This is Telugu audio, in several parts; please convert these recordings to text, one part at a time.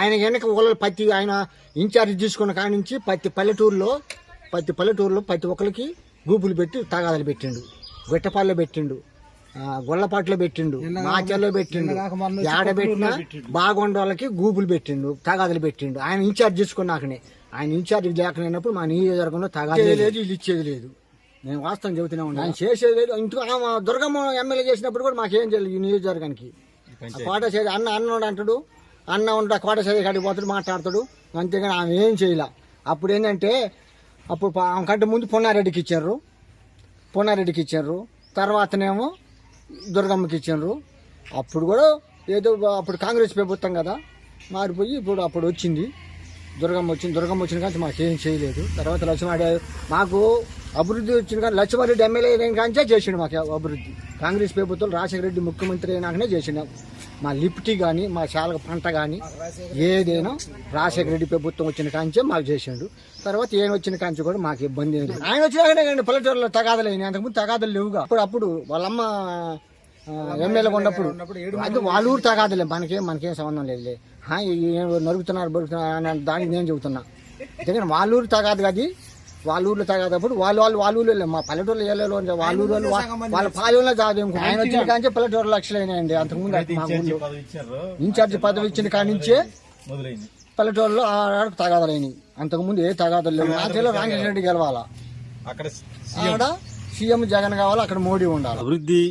ఆయన వెనక ఒకళ్ళు ప్రతి ఆయన ఇన్ఛార్జ్ తీసుకున్న కాడి నుంచి ప్రతి పల్లెటూరులో ప్రతి పల్లెటూరులో ప్రతి ఒక్కరికి గూపులు పెట్టి తగాదాలు పెట్టిండు. గుట్టపాల్లో పెట్టిండు. గొల్లపాట్లో పెట్టిండు. మాచల్లో పెట్టిండు. ఏడ పెట్టినా బాగుండే వాళ్ళకి గూపులు పెట్టిండు తగాదాలు పెట్టిండు. ఆయన ఇన్ఛార్జ్ తీసుకున్నాకనే ఆయన ఇన్ఛార్జ్ లేకపోయినప్పుడు మా నియోజకవర్గంలో తగాదాలు లేదు ఇల్లు ఇచ్చేది లేదు. నేను వాస్తవం చెబుతూనే ఉన్నాను ఆయన చేసేది లేదు. ఇంట్లో ఆమె దుర్గమ్మ ఎమ్మెల్యే చేసినప్పుడు కూడా మాకేం తెలియదు ఈ నియోజకవర్గానికి. చేది అన్న అన్నోడు అంటాడు అన్న ఉంటా కోట చేది కాడికి పోతాడు మాట్లాడతాడు. అంతేగాని ఆమె ఏం చేయలే. అప్పుడు ఏంటంటే అప్పుడు ఆమె కంటే ముందు పొన్నారెడ్డికి ఇచ్చారు. పొన్నారెడ్డికి ఇచ్చారు. తర్వాతనేమో దుర్గమ్మకి ఇచ్చారు. అప్పుడు కూడా ఏదో అప్పుడు కాంగ్రెస్ ప్రభుత్వం కదా మారిపోయి ఇప్పుడు అప్పుడు వచ్చింది. దుర్గమ్మ వచ్చింది. దుర్గమ్మ వచ్చిన కానీ మాకు ఏం చేయలేదు. తర్వాత లక్ష్మారెడ్డి మాకు అభివృద్ధి వచ్చిన కానీ లక్ష్మారెడ్డి ఎమ్మెల్యే అయిన కాంచే చేసిండు మాకు అభివృద్ధి. కాంగ్రెస్ ప్రభుత్వం రాజశేఖర రెడ్డి ముఖ్యమంత్రి అయినాకనే చేసిండు. మా లిఫ్ట్ కానీ మా శాలక పంట కానీ ఏదైనా రాజశేఖర రెడ్డి ప్రభుత్వం వచ్చిన కాంచే మాకు చేసిండు తర్వాత ఏం వచ్చిన కాంచి కూడా మాకు ఇబ్బంది లేదు. ఆయన వచ్చినాకనే కానీ పల్లెటూరులో తగాదలు అయినాయి. అంతకుముందు తగాదలు లేవుగా. అప్పుడు అప్పుడు వాళ్ళమ్మ ఎమ్మెల్యేగా ఉన్నప్పుడు అది వాళ్ళ ఊరు తగాదులే. మనకేం మనకేం సంబంధం లేదులే. నరుగుతున్నారు బరుగుతున్నారు దానికి నేను చెబుతున్నా. ఎందుకంటే వాళ్ళ ఊరు తగాదు అది. వాళ్ళ ఊర్లో తగాదప్పుడు వాళ్ళు వాళ్ళు వాళ్ళ ఊళ్ళో. మా పల్లెటూరులో వాళ్ళ ఊరు వాళ్ళు వాళ్ళ పాలెంలో తాగదు ఆయన వచ్చిన కాంచే పల్లెటూరు లక్షలు అయినాయండి. అంతకుముందు మా ఊళ్ళో ఇన్ఛార్జ్ పదవి ఇచ్చిన కాడి నుంచే మొదలైంది. పల్లెటూరులో ఆడకు తగాదాలు అయినాయి. అంతకుముందు ఏ తగాదాలు లేవు. నా జిల్లా రామకృష్ణ రెడ్డి గెలవాలా? అక్కడ ఆడ సీఎం జగన్ కావాలా? అక్కడ మోడీ ఉండాలి? అభివృద్ధి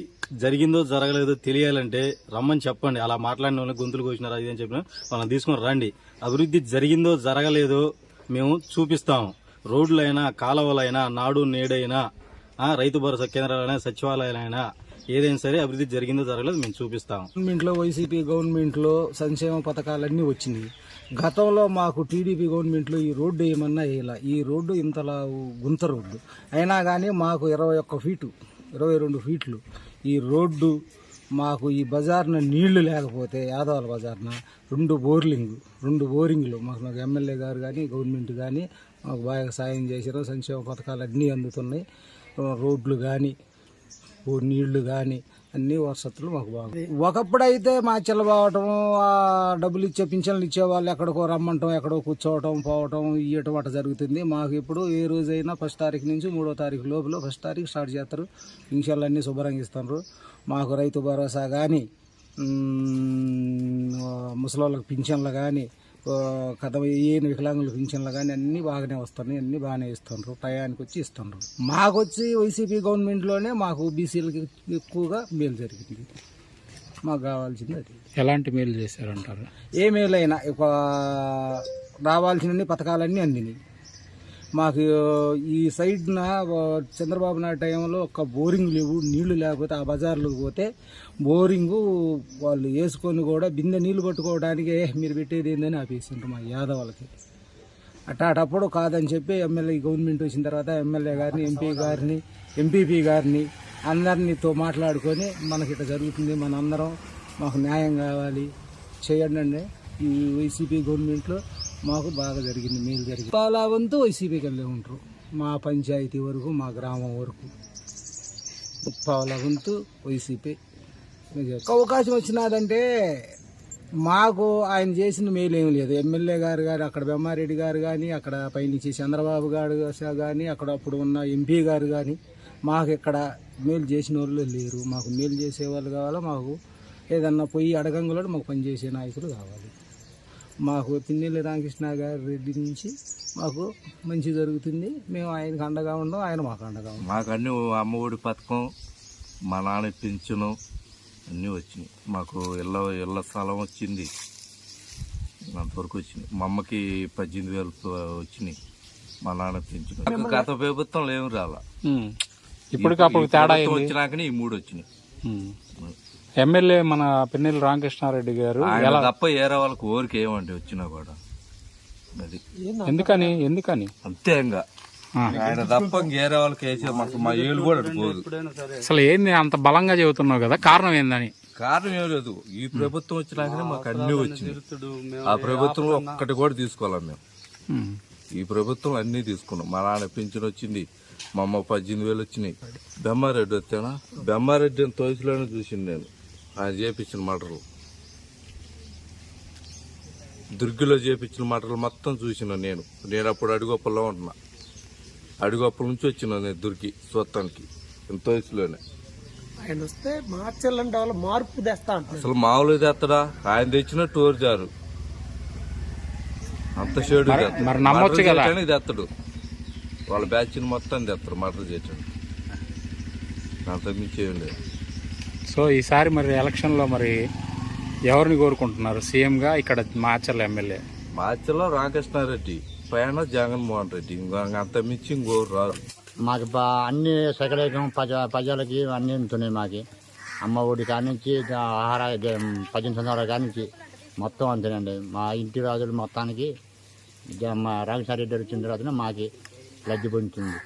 జరిగిందో జరగలేదో తెలియాలంటే రమ్మని చెప్పండి. అలా మాట్లాడిన వాళ్ళని గొంతులు కోసినారు అది అని చెప్పిన వాళ్ళని తీసుకొని రండి. అభివృద్ధి జరిగిందో జరగలేదో మేము చూపిస్తాం రోడ్లైనా కాలువలైనా నాడు నేడైనా రైతు భరోసా కేంద్రాలైనా సచివాలయాలైనా ఏదైనా సరే అభివృద్ధి జరిగిందో జరగలేదు మేము చూపిస్తాం. గవర్నమెంట్లో వైసీపీ గవర్నమెంట్లో సంక్షేమ పథకాలన్నీ వచ్చినాయి గతంలో మాకు టీడీపీ గవర్నమెంట్లో ఈ రోడ్డు ఏమన్నా వేయాల? ఈ రోడ్డు ఇంతలా గుంత రోడ్డు. అయినా కానీ మాకు ఇరవై ఒక్క ఫీటు ఇరవై రెండు ఫీట్లు ఈ రోడ్డు మాకు ఈ బజార్న నీళ్ళు లేకపోతే యాదవాల బజార్న రెండు బోర్లింగ్ రెండు బోరింగ్లు. మాకు నాకు ఎమ్మెల్యే గారు కానీ గవర్నమెంట్ కానీ మాకు బాగా సాయం చేశారు. సంక్షేమ పథకాలు అన్నీ అందుతున్నాయి. రోడ్లు కానీ నీళ్ళు కానీ అన్ని వసతులు మాకు బాగుంది ఒకప్పుడైతే మా చెల్లబావటం డబ్బులు ఇచ్చే పింఛన్లు ఇచ్చేవాళ్ళు ఎక్కడికో రమ్మంటాం ఎక్కడో కూర్చోవటం పోవటం ఇయ్యటం అట్లా జరుగుతుంది. మాకు ఇప్పుడు ఏ రోజైనా ఫస్ట్ తారీఖు నుంచి మూడో తారీఖు లోపల ఫస్ట్ తారీఖు స్టార్ట్ చేస్తారు. పింఛన్లు అన్నీ శుభ్రంగా మాకు రైతు భరోసా కానీ ముసలి వాళ్ళకి పింఛన్లు కానీ కథ ఏ వికలాంగుల పింఛన్లు కానీ అన్నీ బాగానే వస్తున్నాయి అన్నీ బాగానే ఇస్తున్నారు టయానికి వచ్చి ఇస్తున్నారు మాకు వచ్చి వైసీపీ గవర్నమెంట్లోనే మాకు బీసీలకి ఎక్కువగా మేలు జరిగింది. మాకు కావాల్సింది అది. ఎలాంటి మేలు చేశారంటారు? ఏ మేలైనా ఒక రావాల్సిన పథకాలన్నీ అందినాయి. మాకు ఈ సైడ్న చంద్రబాబు నాయుడు టైంలో ఒక బోరింగ్ లేవు నీళ్ళు లేకపోతే ఆ బజార్లకు పోతే బోరింగు వాళ్ళు వేసుకొని కూడా బిందె నీళ్ళు పట్టుకోవడానికి మీరు పెట్టేది ఏందని ఆపేసిండ్రు మా యాదవాళ్ళకి అటాటప్పుడు కాదని చెప్పి ఎమ్మెల్యే గవర్నమెంట్ వచ్చిన తర్వాత ఎమ్మెల్యే గారిని ఎంపీ గారిని ఎంపీపీ గారిని అందరినీతో మాట్లాడుకొని మనకి ఇట్లా జరుగుతుంది మనందరం మాకు న్యాయం కావాలి చేయండి ఈ వైసీపీ గవర్నమెంట్లో. మాకు బాగా జరిగింది మేలు జరిగింది. చాలా వంతు వైసీపీకి వెళ్ళి ఉంటారు. మా పంచాయతీ వరకు మా గ్రామం వరకు. ముప్పావుల వంతు వైసీపీ అవకాశం వచ్చినదంటే మాకు ఆయన చేసిన మేలు ఏమి లేదు. ఎమ్మెల్యే గారు కానీ అక్కడ బెమ్మారెడ్డి గారు కానీ అక్కడ పైనుంచి చంద్రబాబు గారు కానీ అక్కడ అప్పుడు ఉన్న ఎంపీ గారు కానీ మాకు ఇక్కడ మేలు చేసిన వాళ్ళు లేరు. మాకు మేలు చేసే వాళ్ళు కావాలా మాకు ఏదన్నా పోయి అడగంగులో మాకు పనిచేసే నాయకులు కావాలి. మాకు పిన్నెల్లి రామకృష్ణ గారి రెడ్డి నుంచి మాకు మంచి జరుగుతుంది. మేము ఆయనకు అండగా ఉండం ఆయన మాకు అండగా ఉండం. మాకు అన్ని అమ్మఒడి పథకం మా నాన్న పింఛను అన్నీ వచ్చినాయి. మాకు ఇళ్ళ ఇళ్ళ స్థలం వచ్చింది. అంతవరకు వచ్చింది. మా అమ్మకి పద్దెనిమిది వేలు వచ్చినాయి. మా నాన్న పింఛను గత ప్రభుత్వం ఏమి రాలా. ఇప్పటికప్పుడు తేడా వచ్చినాకనే ఈ మూడు వచ్చినాయి. ఎమ్మెల్యే మన పిన్నెల్లి రామకృష్ణారెడ్డి గారు ఆయన తప్ప ఏరే వాళ్ళకి ఊరికి ఏమంటే వచ్చినా కూడా. అది. ఎందుకని? ఎందుకని? అంతే ఇంకా. ఆయన తప్ప ఇంకేరే వాళ్ళకి వేసే మాకు మా ఏళ్ళు కూడా అసలు ఏంది అంత బలంగా చెబుతున్నావు కదా? కారణం ఏందని? కారణం ఏం లేదు. ఈ ప్రభుత్వం వచ్చినాకనే మాకు అన్ని వచ్చినాయి. ఆ ప్రభుత్వం ఒక్కటి కూడా తీసుకోవాలి మేము. ఈ ప్రభుత్వం అన్ని తీసుకున్నాం. మా నాన్న పింఛన్ వచ్చింది మా అమ్మ పద్దెనిమిది వేలు వచ్చినాయి. బెమ్మారెడ్డి వచ్చానా? బెమ్మారెడ్డి అని తోసిలోనే చూసింది నేను. ఆయన చేపించిన మటర్లు. దుర్గిలో చేపించిన మాటలు మొత్తం చూసిన నేను. నేను అప్పుడు అడుగొప్పలో ఉంటున్నా. అడుగొప్పల నుంచి వచ్చిన నేను దుర్గి చూస్తానికి ఇంత వయసులోనే. ఆయన వస్తే మార్చాలంటే వాళ్ళ మార్పు తెస్తా అసలు మామూలుగా తెత్తడా? ఆయన తెచ్చిన టూర్ జారు అంత షేడు మరి- మరి నమ్మొచ్చు కదా. తెత్తడు. వాళ్ళ బ్యాచ్ మొత్తం తెస్తారు మటర్ చేయటానికి అంత మించి ఏం లేదు. సో ఈసారి మరి ఎలక్షన్లో మరి ఎవరిని కోరుకుంటున్నారు? సీఎంగా ఇక్కడ మాచర్ల ఎమ్మెల్యే. మార్చిలో రామకృష్ణారెడ్డి పైన జగన్మోహన్ రెడ్డి. ఇంకా అంత మించి ఇంకోరు రారు మాకు బా అన్ని సకలేకం ప్రజ ప్రజలకి అన్ని ఉంటున్నాయి మాకు. అమ్మ ఒడి కాడి నుంచి ఆహార పద్దెనిమిది సంవత్సరాల కాడి నుంచి మొత్తం అంతేనండి. మా ఇంటి రాజులు మొత్తానికి మా రామసారెడ్డి వచ్చిన తర్వాత మాకు లబ్ధి పొందుతుంది.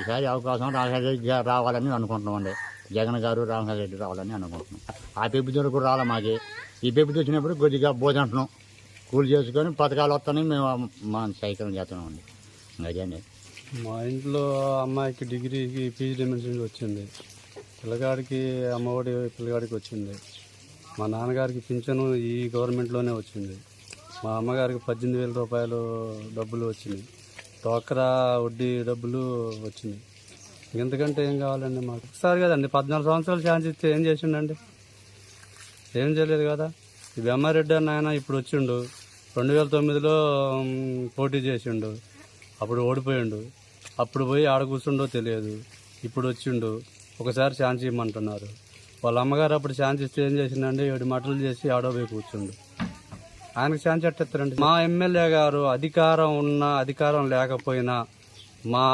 ఈసారి అవకాశం గారు రావాలని అనుకుంటున్నామండి. జగన్ గారు రామసారెడ్డి రావాలని అనుకుంటున్నాం. ఆ పెబ్బుదూరు దొరకు రాలే మాకు. ఈ పెబ్బుది వచ్చినప్పుడు కొద్దిగా భోజంటున్నాం కూలి చేసుకొని పథకాలు వస్తాయని మేము మా సైకిల్ చేస్తున్నామండి అదే మా ఇంట్లో అమ్మాయికి డిగ్రీకి పీజీ డిమెన్షన్ వచ్చింది. పిల్లగాడికి అమ్మఒడి పిల్లగాడికి వచ్చింది. మా నాన్నగారికి పింఛను ఈ గవర్నమెంట్లోనే వచ్చింది. మా అమ్మగారికి పద్దెనిమిది వేల రూపాయలు డబ్బులు వచ్చినాయి టోకరా వడ్డీ డబ్బులు వచ్చినాయి ఇంతకంటే ఏం కావాలండి మాకు? ఒకసారి కదండి పద్నాలుగు సంవత్సరాలు ఛాన్స్ ఇస్తే ఏం చేసిండండి? ఏం చేయలేదు కదా? ఈ బెమ్మారెడ్డి అన్న ఆయన ఇప్పుడు వచ్చిండు రెండు వేల తొమ్మిదిలో పోటీ చేసిండు అప్పుడు ఓడిపోయిండు అప్పుడు పోయి ఆడ కూర్చుండో తెలియదు ఇప్పుడు వచ్చిండు ఒకసారి ఛాన్స్ ఇవ్వమంటున్నారు. వాళ్ళ అమ్మగారు అప్పుడు ఛాన్స్ ఇస్తే ఏం చేసిందండి ఏడు మటలు చేసి ఆడో పోయి కూర్చుండు. ఆయనకు ఛాన్స్ ఎట్టేస్తారండి మా ఎమ్మెల్యే గారు అధికారం ఉన్నా అధికారం లేకపోయినా మా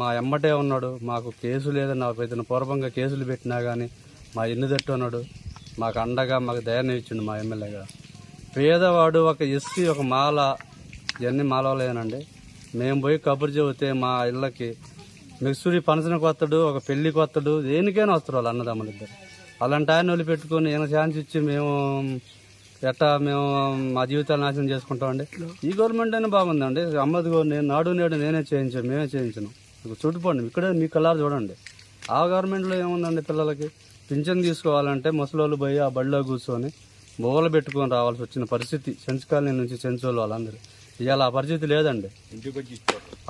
మా ఎమ్మటే ఉన్నాడు. మాకు కేసు లేదని నాకు పెద్ద పూర్వంగా కేసులు పెట్టినా కానీ మా ఎన్ని తట్టు ఉన్నాడు. మాకు అండగా మాకు ధైర్యం ఇచ్చిండు మా ఎమ్మెల్యేగా పేదవాడు ఒక ఎస్సీ ఒక మాల ఇవన్నీ మాలవలేనండి మేము పోయి కబురు చెబితే మా ఇళ్ళకి మిక్సూరి ఫంక్షన్కి వస్తాడు ఒక పెళ్ళికి వస్తాడు దేనికైనా వస్తారు వాళ్ళు అన్నదమ్ములు ఇద్దరు అలాంటి ఆయన వాళ్ళు పెట్టుకొని ఈయన ఛాన్స్ ఇచ్చి మేము ఎట్టా మేము మా జీవితాలు నాశనం చేసుకుంటామండి? ఈ గవర్నమెంట్ అయినా బాగుందండి. అమ్మది నేను నాడు నేడు నేనే చేయించాను మేమే చేయించాను. మీకు చుట్టుపోండి ఇక్కడే మీ కలర్ చూడండి. ఆ గవర్నమెంట్లో ఏముందండి పిల్లలకి? పింఛన్ తీసుకోవాలంటే ముసలోళ్ళు పోయి ఆ బడిలో కూర్చొని మూల పెట్టుకొని రావాల్సి వచ్చిన పరిస్థితి. సెన్స్ కాలనీ నుంచి సెంచోళ్ళు వాళ్ళందరూ. ఇవాళ ఆ పరిస్థితి లేదండి.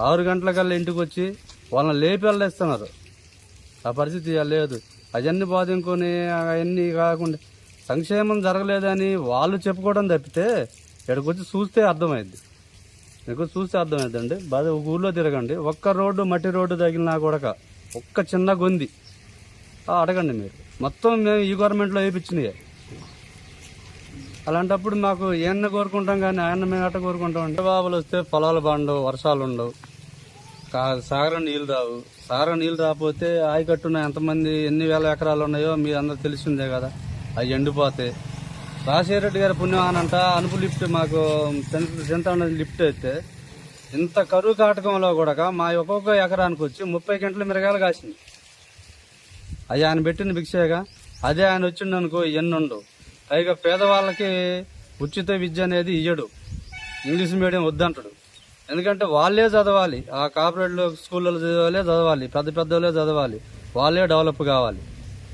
ఆరు గంటలకల్లా ఇంటికి వచ్చి వాళ్ళని లేపి వెళ్ళేస్తున్నారు ఆ పరిస్థితి ఇవాళ లేదు. అవన్నీ బాధింకొని అవన్నీ కాకుండా సంక్షేమం జరగలేదని వాళ్ళు చెప్పుకోవడం తప్పితే ఇక్కడికి వచ్చి చూస్తే అర్థమైద్ది. మీకు చూస్తే అర్థమైందండి బాధ ఒక ఊళ్ళో తిరగండి. ఒక్క రోడ్డు మట్టి రోడ్డు తగిలినా కూడా ఒక్క చిన్న గొంది. అడగండి మీరు. మొత్తం మేము ఈ గవర్నమెంట్లో వేయించినాయి. అలాంటప్పుడు మాకు ఏమన్నా కోరుకుంటాం కానీ ఆయన మేము అట్ట కోరుకుంటాం అంటే బాబులు వస్తే పొలాలు బాగుండవు వర్షాలు ఉండవు. కా- సాగరం నీళ్ళు రావు. సాగరం నీళ్ళు రాకపోతే ఆయకట్టున ఎంతమంది ఎన్ని వేల ఎకరాలు ఉన్నాయో మీ అందరు తెలిసిందే కదా. అవి ఎండిపోతాయి. రాజశేఖర గారి పుణ్యవాహన అంట అనుపు లిఫ్ట్ మాకు చింతన లిఫ్ట్ అయితే ఇంత కరువు కాటకంలో కూడా మా ఒక్కొక్క ఎకరానికి వచ్చి ముప్పై గంటల మిరగాలు కాసింది. అది ఆయన పెట్టిన భిక్షేగా. అదే ఆయన వచ్చిండు అనుకో ఎన్ని పైగా పేదవాళ్ళకి ఉచిత విద్య అనేది ఇయ్యడు. English medium వద్దంటాడు. ఎందుకంటే వాళ్ళే చదవాలి. ఆ కార్పొరేట్ స్కూళ్ళలో చదవాలి చదవాలి. పెద్ద పెద్దోళ్ళే చదవాలి. వాళ్ళే డెవలప్ కావాలి.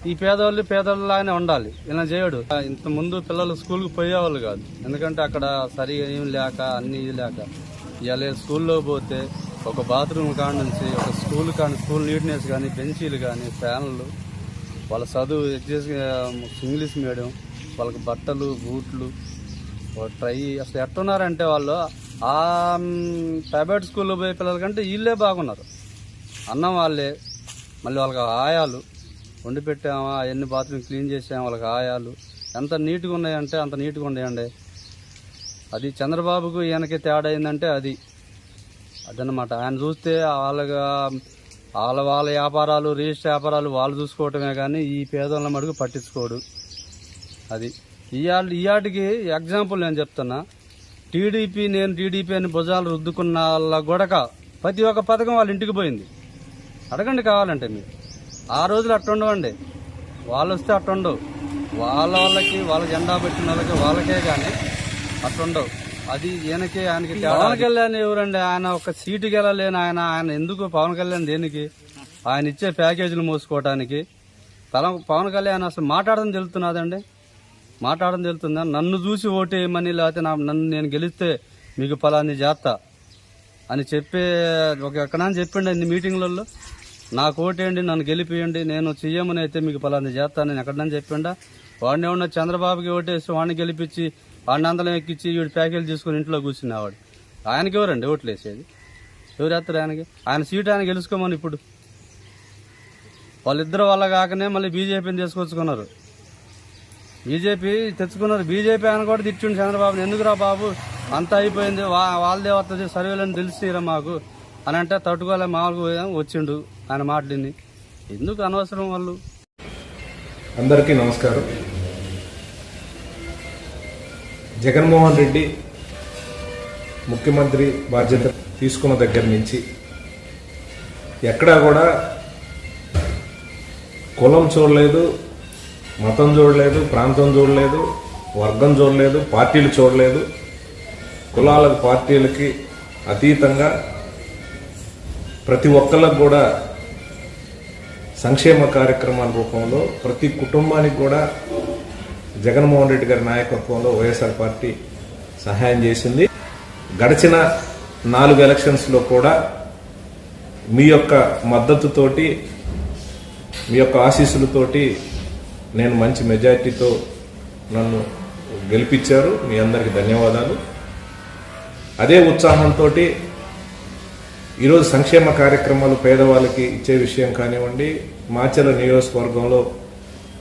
ఈ పేదవాళ్ళు పేదవాళ్ళలాగానే ఉండాలి. ఇలా చేయడు. ఇంత ముందు పిల్లలు స్కూల్కి పోయేవాళ్ళు కాదు. ఎందుకంటే అక్కడ సరిగా ఏం లేక అన్ని లేక. ఇవాళ స్కూల్లో పోతే ఒక బాత్రూమ్ కాడ నుంచి ఒక స్కూల్ కానీ స్కూల్ నీట్నెస్ కానీ బెంచీలు కానీ ఫ్యాన్లు వాళ్ళ చదువు ఎడ్యుకేషన్ ఇంగ్లీష్ మీడియం వాళ్ళకి బట్టలు బూట్లు ట్రై అసలు ఎట్టున్నారంటే వాళ్ళు ఆ ప్రైవేట్ స్కూల్లో పోయే పిల్లల కంటే వీళ్ళే బాగున్నారు. అన్నం వాళ్ళే మళ్ళీ వాళ్ళకి ఆయాలు వండి పెట్టామా అవన్నీ బాత్రూమ్ క్లీన్ చేసాము వాళ్ళకి ఆయాలు. ఎంత నీట్గా ఉన్నాయంటే అంత నీట్గా ఉన్నాయండి. అది చంద్రబాబుకు ఈయనకి తేడా అయిందంటే అది. అదనమాట ఆయన చూస్తే వాళ్ళగా వాళ్ళ వాళ్ళ వ్యాపారాలు రిజిస్టర్ వ్యాపారాలు వాళ్ళు చూసుకోవటమే కానీ ఈ పేదోళ్ళ మటుకు పట్టించుకోడు. అది. ఇవాళ ఇయాటికి ఎగ్జాంపుల్ నేను చెప్తున్నా. టీడీపీ నేను టీడీపీ అని భుజాలు రుద్దుకున్న వాళ్ళ గొడక ప్రతి ఒక్క పథకం వాళ్ళ ఇంటికి పోయింది. అడగండి కావాలంటే మీరు. ఆ రోజులు అట్టుండవండి. వాళ్ళు వస్తే అట్టుండవు. వాళ్ళ వాళ్ళకి వాళ్ళ జెండా పెట్టిన వాళ్ళకి వాళ్ళకే కానీ అట్టుండవు. అది ఈయనకి ఆయనకి పవన్ కళ్యాణ్ ఎవరండి? ఆయన ఒక సీటు గెలలేని ఆయన. ఆయన ఎందుకు పవన్ కళ్యాణ్ దేనికి? ఆయన ఇచ్చే ప్యాకేజీలు మోసుకోవటానికి. తల పవన్ కళ్యాణ్ అసలు మాట్లాడడం తెలుతున్నదండి మాట్లాడడం తెలుస్తుందా నన్ను చూసి ఓటేయమని లేకపోతే నా నన్ను నేను గెలిస్తే మీకు ఫలాన్ని చేస్తా అని చెప్పే ఒక ఎక్కడా చెప్పిండి అన్ని మీటింగ్లలో. నాకు ఓటేయండి నన్ను గెలిపియండి నేను చెయ్యమని అయితే మీకు పలాంది చేస్తానని ఎక్కడన్నా చెప్పిండా? వాడిని ఏమన్నా చంద్రబాబుకి ఓటేసి వాడిని గెలిపించి వాడిని అందరం ఎక్కించి వీడి ప్యాకేజీ తీసుకుని ఇంట్లో కూర్చునేవాడు ఆయనకి ఎవరండి ఓట్లు వేసేది ఎవరు వేస్తారు ఆయనకి? ఆయన సీట్ ఆయన గెలుచుకోమని ఇప్పుడు? వాళ్ళిద్దరు వల్ల కాకనే మళ్ళీ బీజేపీని తీసుకొచ్చుకున్నారు. బీజేపీ తెచ్చుకున్నారు. బీజేపీ ఆయన కూడా తిట్టిండు చంద్రబాబుని. ఎందుకురా బాబు? అంతా అయిపోయింది. వా వాళ్ళదే వస్తుంది సర్వేలని తెలిసిరా మాకు? అని అంటే తట్టుకోలే మామూలుగా వచ్చిండు ఆయన మాటలిని. ఎందుకు అనవసరం వాళ్ళు? అందరికీ నమస్కారం. జగన్మోహన్ రెడ్డి ముఖ్యమంత్రి బాధ్యత తీసుకున్న దగ్గర నుంచి ఎక్కడా కూడా కులం చూడలేదు మతం చూడలేదు ప్రాంతం చూడలేదు వర్గం చూడలేదు పార్టీలు చూడలేదు. కులాలకు పార్టీలకి అతీతంగా ప్రతి ఒక్కళ్ళకు కూడా సంక్షేమ కార్యక్రమాల రూపంలో ప్రతి కుటుంబానికి కూడా జగన్మోహన్ రెడ్డి గారి నాయకత్వంలో వైఎస్ఆర్ పార్టీ సహాయం చేసింది. గడిచిన నాలుగు ఎలక్షన్స్లో కూడా మీ యొక్క మద్దతుతోటి మీ యొక్క ఆశీస్సులతోటి నేను మంచి మెజారిటీతో నన్ను గెలిపించారు. మీ అందరికీ ధన్యవాదాలు. అదే ఉత్సాహంతో ఈరోజు సంక్షేమ కార్యక్రమాలు పేదవాళ్ళకి ఇచ్చే విషయం కానివ్వండి మాచల నియోజకవర్గంలో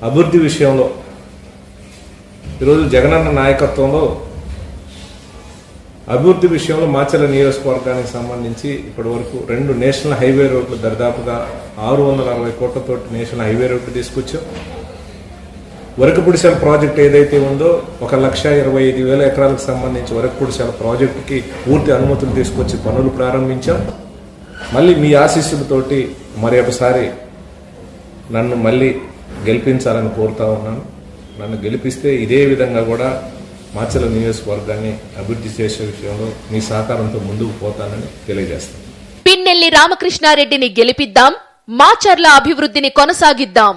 అభివృద్ధి విషయంలో ఈరోజు జగనన్న నాయకత్వంలో అభివృద్ధి విషయంలో మాచల నియోజకవర్గానికి సంబంధించి ఇప్పటి వరకు రెండు నేషనల్ హైవే రోడ్లు దరిదాపుగా ఆరు వందల అరవై కోట్లతో నేషనల్ హైవే రోడ్లు తీసుకొచ్చాం. వరకపుడిశాల ప్రాజెక్ట్ ఏదైతే ఉందో ఒక లక్ష ఇరవై ఐదు వేల ఎకరాలకు సంబంధించి వరకపుడిశాల ప్రాజెక్టుకి పూర్తి అనుమతులు తీసుకొచ్చి పనులు ప్రారంభించాం. మళ్ళీ మీ ఆశీస్సులతోటి మరి ఒకసారి నన్ను మళ్ళీ గెలిపించాలని కోరుతా ఉన్నాను. నన్ను గెలిపిస్తే ఇదే విధంగా కూడా మాచల నియోజకవర్గాన్ని అభివృద్ధి చేసే విషయంలో మీ సహకారంతో ముందుకు పోతానని తెలియజేస్తాను. పిన్నెల్లి రామకృష్ణారెడ్డిని గెలిపిద్దాం మాచర్ల అభివృద్ధిని కొనసాగిద్దాం.